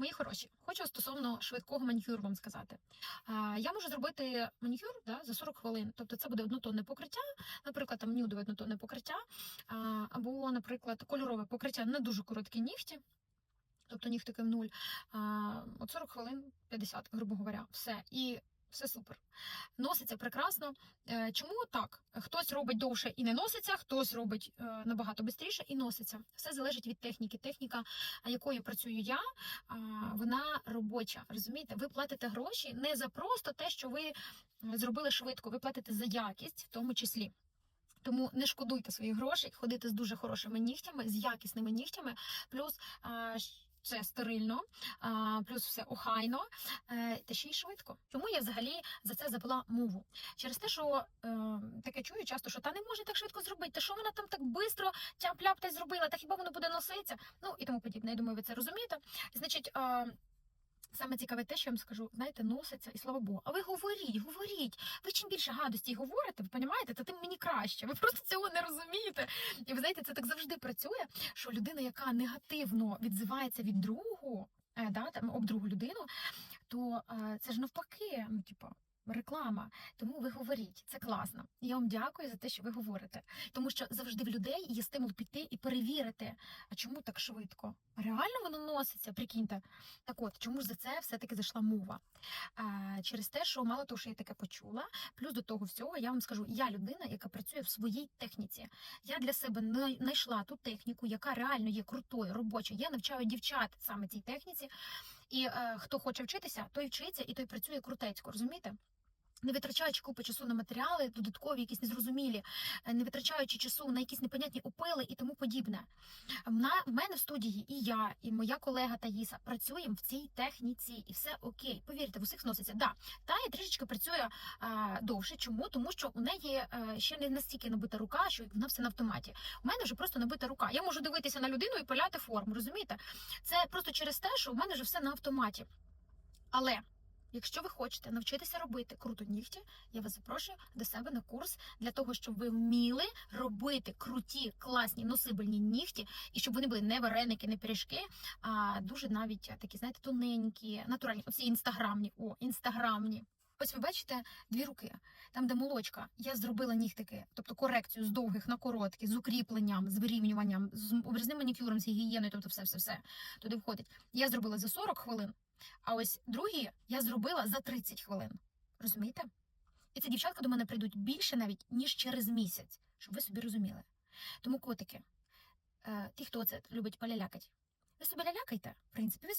Мої хороші, хочу стосовно швидкого манікюру вам сказати. Я можу зробити манікюр да, за 40 хвилин. Тобто це буде однотонне покриття, наприклад, там нюдове однотонне покриття, або, наприклад, кольорове покриття на дуже короткі нігті. Тобто нігтики в нуль. От 40 хвилин 50, грубо говоря, все. І все супер. Носиться прекрасно. Е, Чому так? Хтось робить довше і не носиться, хтось робить е, набагато швидше і носиться. Все залежить від техніки. Техніка, якою працюю я, вона робоча. Розумієте, ви платите гроші не за просто те, що ви зробили швидко, ви платите за якість, в тому числі. Тому не шкодуйте своїх грошей, ходити з дуже хорошими нігтями, з якісними нігтями, плюс це стерильно, плюс все охайно, е, та ще й швидко. Чому я взагалі за це забула мову? Через те, що е, таке чую часто, що та не може так швидко зробити, та що вона там так швидко тяп-ляп та зробила, та хіба воно буде носитися? Ну і тому подібне. Я думаю, ви це розумієте. Значить, Саме цікаве те, що я вам скажу, знаєте, носиться і слава Богу. А ви говоріть, говоріть. Ви чим більше гадості говорите, ви розумієте, то тим мені краще. Ви просто цього не розумієте. І ви знаєте, це так завжди працює, що людина, яка негативно відзивається від другу, е, да, там об другу людину, то е, це ж навпаки, ну типу. Реклама, тому ви говоріть, це класно. Я вам дякую за те, що ви говорите. Тому що завжди в людей є стимул піти і перевірити, а чому так швидко? Реально воно носиться, прикиньте. Так от, чому ж за це все-таки зайшла мова? А, через те, що мало того, що я таке почула, плюс до того всього, я вам скажу, я людина, яка працює в своїй техніці. Я для себе най- знайшла ту техніку, яка реально є крутою, робочою. Я навчаю дівчат саме цій техніці. І е, хто хоче вчитися, той вчиться і той працює крутецько, розумієте? Не витрачаючи купу часу на матеріали, додаткові, якісь незрозумілі, е, не витрачаючи часу на якісь непонятні опили і тому подібне. В мене в студії і я, і моя колега Таїса працюємо в цій техніці, і все окей. Повірте, в усіх сноситься. Да, Тая трішечки працює а, довше. Чому? Тому що у неї е, ще не настільки набита рука, що вона все на автоматі. У мене вже просто набита рука. Я можу дивитися на людину і пиляти форму. Розумієте? Це просто через те, що у мене вже все на автоматі. Але. Якщо ви хочете навчитися робити круто нігті, я вас запрошую до себе на курс для того, щоб ви вміли робити круті, класні носибельні нігті, і щоб вони були не вареники, не пиріжки, а дуже навіть такі, знаєте, тоненькі, натуральні. Оці інстаграмні. О, інстаграмні. Ось ви бачите дві руки, там, де молочка, я зробила нігтики, тобто корекцію з довгих на короткі, з укріпленням, з вирівнюванням, з обрізним манікюром, з гігієною, тобто все, все, все туди входить. Я зробила за 40 хвилин, а ось другі я зробила за 30 хвилин. Розумієте? І ці дівчатка до мене прийдуть більше навіть, ніж через місяць, щоб ви собі розуміли. Тому котики, е, ті, хто це любить полялякать, ви собі лялякайте, в принципі, ви собі